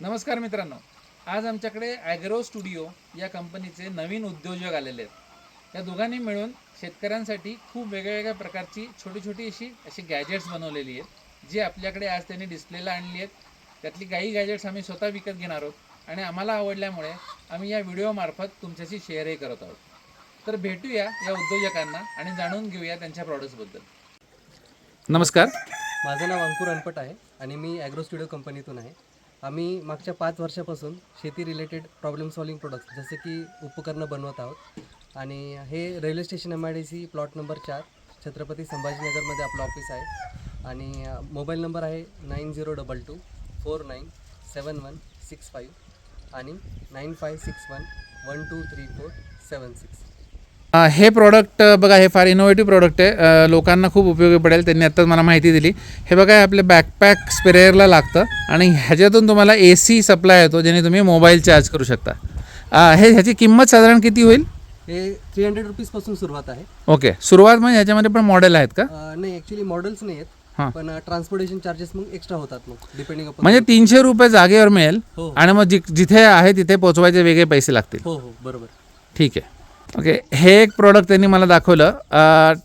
नमस्कार मित्रांनो. आज आमच्याकडे ॲग्रो स्टुडिओ या कंपनीचे नवीन उद्योजक आलेले आहेत. या दोघांनी मिळून शेतकऱ्यांसाठी खूप वेगळ्या वेगळ्या प्रकारची छोटी छोटी अशी अशी गॅजेट्स बनवलेली आहेत जी आपल्याकडे आज त्यांनी डिस्प्लेला आणली आहेत. त्यातली काही गॅजेट्स आम्ही स्वतः विकत घेणार आहोत आणि आम्हाला आवडल्यामुळे आम्ही या व्हिडिओमार्फत तुमच्याशी शेअरही करत आहोत. तर भेटूया या उद्योजकांना आणि जाणून घेऊया त्यांच्या प्रॉडक्ट्सबद्दल नमस्कार. माझं नाव अंकुर अनपट आहे आणि मी ॲग्रो स्टुडिओ कंपनीतून आहे. आम्ही मागच्या पाच वर्षापासून शेती रिलेटेड प्रॉब्लेम सॉल्विंग प्रोडक्ट्स जसे की उपकरणं बनवत आहोत. आणि हे railway station M I D C plot number चार छत्रपती संभाजीनगरमध्ये आपलं ऑफिस आहे. आणि मोबाईल नंबर आहे nine zero double two four nine seven one six five आणि nine five six one one two three four seven six हे product बघा हे फार इनोव्हेटिव्ह प्रॉडक्ट आहे. लोकांना खूप उपयोगी पडेल. त्यांनी आत्ताच मला माहिती दिली. हे बघा हे आपल्या बॅकपॅक स्प्रेअरला लागतं. आणि ह्याच्यातून तुम्हाला ए सी सप्लाय येतो ज्याने तुम्ही मोबाईल चार्ज करू शकता. हे ह्याची किंमत साधारण किती होईल? हे थ्री हंड्रेड रुपीजपासून सुरुवात आहे. ओके. सुरुवात म्हणजे ह्याच्यामध्ये पण मॉडेल आहेत का? नाही ॲक्च्युली मॉडेल्स नाही हां. आहेत पण ट्रान्सपोर्टेशन चार्जेस मग एक्स्ट्रा होतात मग डिपेंडिंग म्हणजे तीनशे रुपये जागेवर मिळेल हो. आणि मग जिथे आहे तिथे पोचवायचे वेगळे पैसे लागतील. हो हो बरोबर. ठीक आहे. ओके हे एक प्रॉडक्ट त्यांनी मला दाखवलं.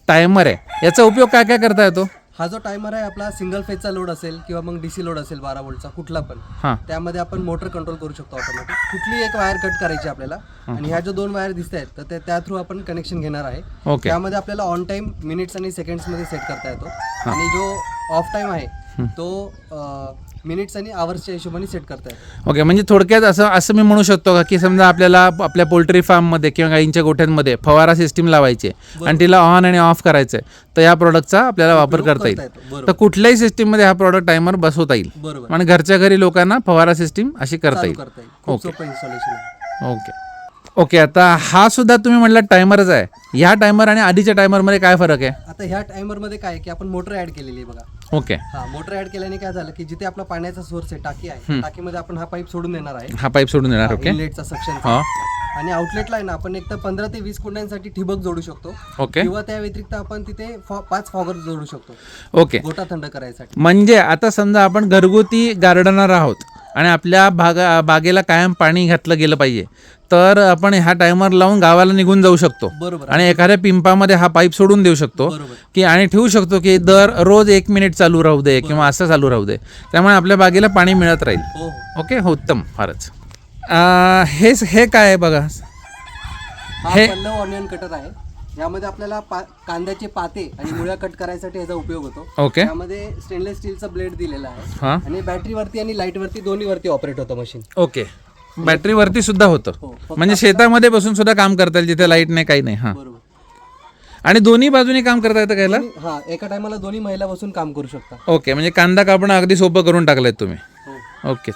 टायमर आहे. याचा उपयोग काय काय करता येतो? हा जो टायमर आहे आपला सिंगल फेजचा लोड असेल किंवा मग डीसी लोड असेल बारा वोल्टचा कुठला पण हां. त्यामध्ये आपण मोटर कंट्रोल करू शकतो ऑटोमॅटिक कुठली एक वायर कट करायची आपल्याला. आणि ह्या ज्या दोन वायर दिसत आहेत तर ते त्या थ्रू आपण कनेक्शन घेणार आहे. ओके. त्यामध्ये आपल्याला ऑन टाइम मिनिट्स आणि सेकंड्समध्ये सेट करता येतो. आणि जो ऑफ टाइम आहे तो मिनिट्स आणि आवर्सच्या हिशोबाने सेट करता येतो ओके म्हणजे थोडक्यात असं असं मी म्हणू शकतो का की समजा आपल्याला आपल्या पोल्ट्री फार्ममध्ये किंवा गाईंच्या गोठ्यांमध्ये फवारा सिस्टीम लावायची आणि तिला ऑन आणि ऑफ करायचं आहे तर या प्रॉडक्टचा आपल्याला वापर करता येईल. करता येतो. तर कुठल्याही सिस्टीममध्ये हा प्रॉडक्ट टायमर बसवता येईल. बरोबर. आणि घरच्या घरी लोकांना फवारा सिस्टीम अशी करता चालू येईल. करता येईल. खूप ओके. सोपं इन्स्टॉलेशन आहे. ओके ओके आता हा सुद्धा तुम्ही म्हटलं टायमरच आहे. ह्या टायमर आणि आधीच्या टायमरमध्ये काय फरक आहे? आता ह्या टायमरमध्ये काय आहे की आपण मोटर ऍड केलेली आहे बघा. ओके. हा मोटर ऍड केल्याने काय झालं की जिथे आपला पाण्याचा सोर्स आहे टाकी आहे टाकीमध्ये आपण हा पाईप सोडून देणार आहे. हा पाईप सोडून देणार ओके इनलेटचा सक्शन हा. आणि आउटलेटला आहे ना आपण एक तर पंधरा ते वीस कुंड्यांसाठी ठिबक जोडू शकतो. ओके किंवा त्या व्यतिरिक्त आपण तिथे पाच फॉगर जोडू शकतो. ओके गोटा थंड करायसाठी. म्हणजे आता समजा आपण घरगुती गार्डनर आहोत. आणि आपल्या बागा बागेला कायम पाणी घातलं गेलं पाहिजे. तर आपण ह्या टायमर लावून गावाला निघून जाऊ शकतो. बरोबर. आणि एखाद्या पिंपामध्ये हा पाईप सोडून देऊ शकतो. बरोबर. की आणि ठेवू शकतो की दर रोज एक मिनिट चालू राहू दे किंवा असं चालू राहू दे. त्यामुळे आपल्या बागेला पाणी मिळत राहील. हो हो. ओके? हो उत्तम. फारच. अं, हेच हे काय आहे बघा? हा हे- पल्लव ऑनियन कटर आहे. यामध्ये आपल्याला पा- कांद्याचे पाते आणि मुळ्या कट करायसाठी याचा उपयोग होतो. ओके. त्यामध्ये स्टेनलेस स्टीलचा ब्लेड दिलेला आहे. हां. आणि बॅटरीवरती आणि लाईटवरती दोन्ही वरती ऑपरेट होतं मशीन ओके. बॅटरीवरती सुद्धा होतं. हो फक्त म्हणजे शेतामध्ये बसून सुद्धा काम करता येईल जिथे लाइट नाही काही नाही हां. बरोबर. आणि दोन्ही बाजूनी काम करता येतं कायला हा एका टायमाला दोन्ही महिला बसून काम करू शकता. ओके म्हणजे कांदा कापणं अगदी सोपं करून टाकलंय तुम्ही. हो. ओके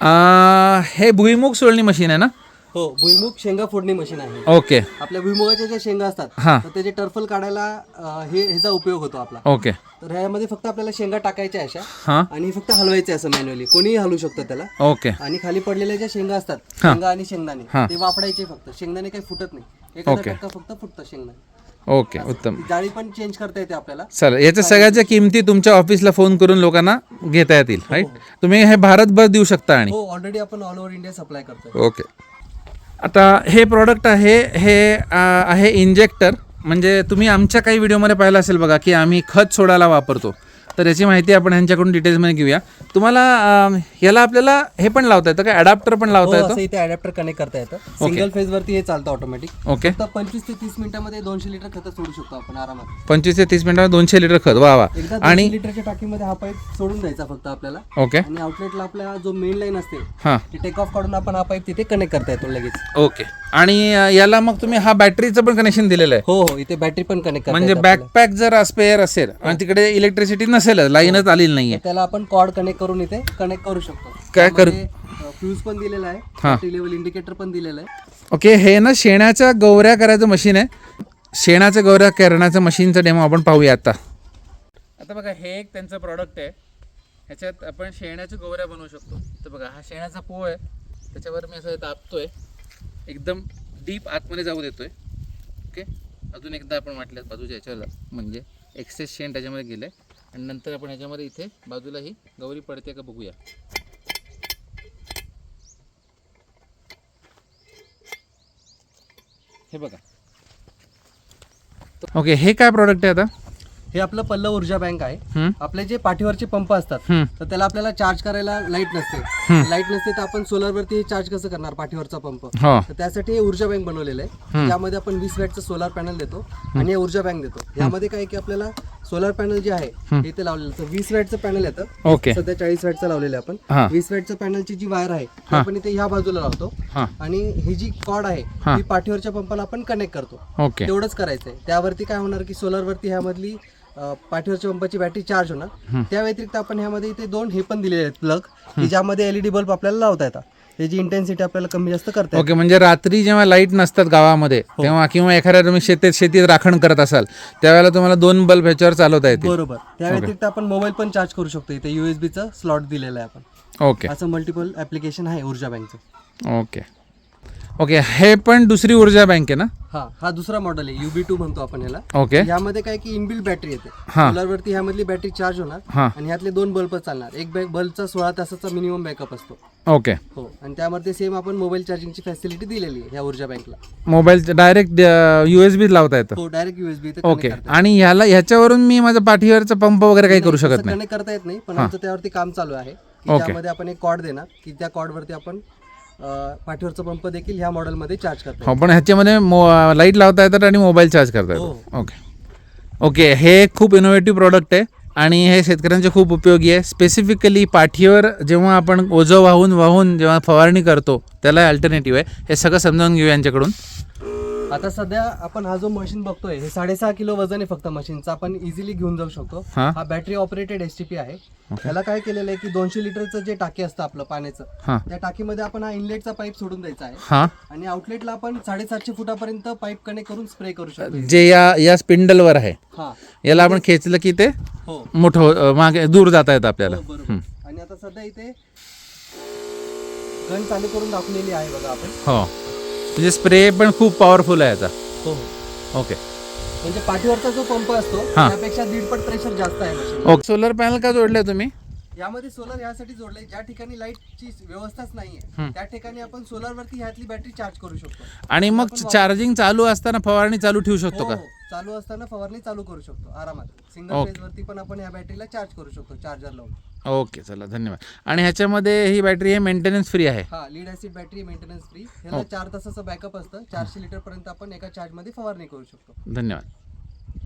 अं, हे भुईमुग सोलणी मशीन आहे ना? हो भुईमुग शेंगा फोडणी मशीन आहे. ओके. आपल्या भुईमुगाच्या ज्या शेंगा असतात हां. तर त्याचे टर्फल काढायला अं, हे ह्याचा उपयोग होतो आपला. ओके. तर ह्यामध्ये फक्त आपल्याला शेंगा टाकायच्या अशा हां. आणि फक्त हलवायचे असं मॅन्युअली कोणीही हलवू शकतं त्याला. ओके. आणि खाली पडलेल्या ज्या शेंगा असतात शेंगा आणि शेंगदाणे हां. ते वापरायचे फक्त. शेंगदाणे काही फुटत नाही. एखादा. टक्का फक्त फुटतं शेंगदाणे. ओके उत्तम. जाळी पण चेंज करता येते आपल्याला. चला याच्या सगळ्याच्या किमती तुमच्या ऑफिसला फोन करून लोकांना घेता येतील राईट तुम्ही हे भारतभर देऊ शकता आणि. हो ऑलरेडी आपण ऑल ओव्हर इंडिया सप्लाय करतोय. ओके. आता हे प्रॉडक्ट आहे हे आहे इंजेक्टर म्हणजे तुम्ही आमच्या काही व्हिडिओमध्ये पाहिलं असेल बघा की आम्ही खत सोडायला वापरतो. तर याची माहिती आपण ह्यांच्याकडून डिटेल्समध्ये घेऊया. तुम्हाला याला आपल्याला हे पण लावता येतं का? अडॅप्टर पण हो लावता येतो? असं इथे अडॅप्टर कनेक्ट करता येतं. सिंगल फेज वरती हे चालतं ऑटोमॅटिक ओके. फक्त पंचवीस ते तीस मिनिटांमध्ये दोनशे लिटर खत सोडू शकतो आपण आरामात. पंचवीस ते तीस मिनिटात दोनशे लिटर खत. वा वा. एकदा आणि लिटरच्या टाकीमध्ये हा पाईप सोडून द्यायचा फक्त आपल्याला. ओके. आणि आउटलेटला आपला जो मेन लाईन असते हां. ती टेक ऑफ काढून आपण हा पाईप तिथे कनेक्ट करता येतो लगेच. ओके. आणि याला मग तुम्ही हा बॅटरीचं पण कनेक्शन दिलेलं आहे? हो हो. इथे बॅटरी पण कनेक्ट म्हणजे येते बॅकपॅक जर स्पेअर असेल आणि तिकडे इलेक्ट्रिसिटी नसेलच लाईनच आलेली नाहीये. तर त्याला आपण कॉर्ड कनेक्ट करून इथे कनेक्ट करू शकतो. काय करू- फ्यूज पण दिलेला आहे हा. बॅटरी लेवल इंडिकेटर पण दिलेलं आहे. ओके हे ना शेणाच्या गौऱ्या करायचं मशीन आहे. शेणाच्या गौऱ्या करण्याचं मशीनचं डेमो आपण पाहूया आता. आता बघा हे एक त्यांचं प्रॉडक्ट आहे. ह्याच्यात आपण शेणाच्या गौऱ्या बनवू शकतो. तर बघा हा शेणाचा पो आहे. त्याच्यावर मी असं दाबतोय. एकदम डीप आतमध्ये जाऊ देतोय. ओके? अजून एकदा आपण म्हटलं बाजूच्या ह्याच्यावर म्हणजे एक्सेस शेण त्याच्यामध्ये गेलं आणि नंतर आपण ह्याच्यामध्ये इथे बाजूला ही गौरी पडते का बघूया. हे बघा. ओके हे काय प्रोडक्ट आहे आता? हे आपलं पल्लव ऊर्जा बँक आहे. आपले जे पाठीवरचे पंप असतात तर त्याला आपल्याला चार्ज करायला लाइट नसते. लाइट नसते तर आपण सोलर वरती चार्ज कसं करणार पाठीवरचा पंप? हो. तर त्यासाठी हे ऊर्जा बँक बनवलेलं आहे. त्यामध्ये आपण वीस वॅटचं सोलर पॅनल देतो आणि ऊर्जा बँक देतो. यामध्ये काय की आपल्याला सोलार पॅनल जे आहे इथे लावलेलं. तर वीस वॅटचं पॅनल येतं ओके. सध्या चाळीस वॅटचं लावलेलं. आपण. वीस वॅटचं पॅनलची जी वायर आहे ती आपण इथे ह्या बाजूला लावतो. आणि ही जी कॉर्ड आहे. ती पाठीवरच्या पंपाला आपण कनेक्ट करतो. ओके. तेवढंच करायचंय. त्यावरती काय होणार की सोलरवरती ह्यामधली अं, पाठीवरच्या पंपाची बॅटरी चार्ज होणार. त्या व्यतिरिक्त आपण ह्यामध्ये इथे दोन हे पण दिलेले आहेत प्लग की ज्यामध्ये एलईडी बल्ब आपल्याला लावता येतात. त्याची इंटेन्सिटी आपल्याला कमी जास्त करता येते ओके म्हणजे रात्री जेव्हा लाइट नसतात गावामध्ये तेव्हा किंवा एखाद्या तुम्ही शेतीत शेतीत राखण करत असाल त्यावेळेला तुम्हाला दोन बल्ब ह्याच्यावर चालवता येतील. बरोबर. त्या व्यतिरिक्त आपण मोबाईल पण चार्ज करू शकतो. इथे युएसबीचं स्लॉट दिलेलं आहे आपण. ओके असं मल्टिपल ऍप्लिकेशन आहे ऊर्जा बँकचं ओके ओके हे पण दुसरी ऊर्जा बँक आहे ना? हा हा दुसरा मॉडेल आहे. युबी टू म्हणतो आपण याला. ओके यामध्ये काय की इनबिल्ड बॅटरी येते. हा. सोलरवरती ह्यामधली बॅटरी चार्ज होणार आणि ह्यातले दोन बल्ब चालणार. एक बल्बचा सोळा तासाचा मिनिमम बॅकअप असतो. ओके हो. आणि त्यामध्ये सेम आपण मोबाईल चार्जिंगची फॅसिलिटी दिलेली आहे ह्या ऊर्जा बँकला mobile direct U S B लावता येतं. हो डायरेक्ट युएसबी ओके आणि ह्याला ह्याच्यावरून मी माझा पाठीवरचा पंप वगैरे काही करू शकत नाही. कनेक्ट करता येत नाही पण आमचं त्यावरती काम चालू आहे. की ओके. त्यामध्ये आपण एक कॉर्ड देणार की त्या कॉर्डवरती आपण अं, पाठीवरचा पंप देखील ह्या मॉडेलमध्ये चार्ज करता हो पण ह्याच्यामध्ये मो लाइट लावता येतात आणि मोबाईल चार्ज करता हो. येतात ओके ओके हे खूप इनोव्हेटिव्ह प्रॉडक्ट आहे आणि हे शेतकऱ्यांचे खूप उपयोगी आहे. स्पेसिफिकली पाठीवर जेव्हा आपण ओझं वाहून वाहून जेव्हा फवारणी करतो त्याला अल्टरनेटिव्ह आहे. हे सगळं समजावून घेऊ यांच्याकडून. आता सध्या आपण हा जो मशीन बघतोय हे साडेसहा किलो वजन आहे फक्त मशीनचा आपण इझिली घेऊन जाऊ शकतो. हां? हा battery operated S T P आहे. त्याला काय केलेलं आहे की दोनशे लिटरचं जे टाकी असतं आपलं पाण्याचं हां. त्या टाकीमध्ये आपण हा इनलेटचा पाईप सोडून द्यायचा आहे. हां? आणि आउटलेटला आपण साडेसातशे फुटापर्यंत पाईप कनेक्ट करून स्प्रे करू शकतो. जे या या स्पिंडलवर आहे हा. याला आपण खेचलं की ते हो. मोठं हो- अं, मागे दूर जाता येतं आपल्याला. हो, बरोबर. आणि आता सध्या इथे गन चालू करून दाखवलेली आहे बघा आपण. हो. म्हणजे स्प्रे पण खूप पॉवरफुल आहे याचा हो. ओके म्हणजे पाठीवरचा जो पंप असतो हा. त्यापेक्षा दीडपट प्रेशर जास्त आहे मशीन ओके सोलर पॅनल का जोडले तुम्ही? यामध्ये सोलर यासाठी जोडलंय. ज्या ठिकाणी लाईटची व्यवस्थाच नाहीये त्या ठिकाणी आपण सोलर वरती ह्यातली बॅटरी चार्ज करू शकतो. आणि मग चार्जिंग चालू असताना फवारणी चालू ठेवू शकतो हो, का? हो. चालू असताना फवारणी चालू करू शकतो आरामात. सिंगल. फेज वरती पण आपण या बॅटरीला चार्ज करू शकतो चार्जर लावून. ओके चला धन्यवाद. आणि ह्याच्यामध्ये ही बॅटरी आहे मेंटेनन्स फ्री आहे? हा lead acid battery maintenance free ह्याला चार तासाचं बॅकअप असतं. चारशे लिटर पर्यंत आपण एका चार्जमध्ये फवारणी करू शकतो. धन्यवाद.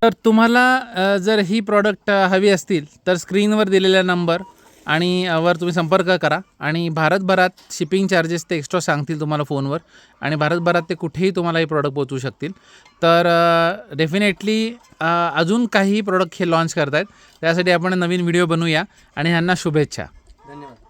तर तुम्हाला अ, जर ही प्रॉडक्ट हवी असतील तर स्क्रीनवर दिलेला नंबर आणि वर तुम्ही संपर्क करा. आणि भारतभरात शिपिंग चार्जेस ते एक्स्ट्रा सांगतील तुम्हाला फोनवर आणि भारतभरात ते कुठेही तुम्हाला हे प्रॉडक्ट पोचवू शकतील. तर डेफिनेटली अजून काही प्रॉडक्ट हे लॉन्च करतायत. त्यासाठी आपण नवीन व्हिडिओ बनवूया. आणि ह्यांना शुभेच्छा. धन्यवाद.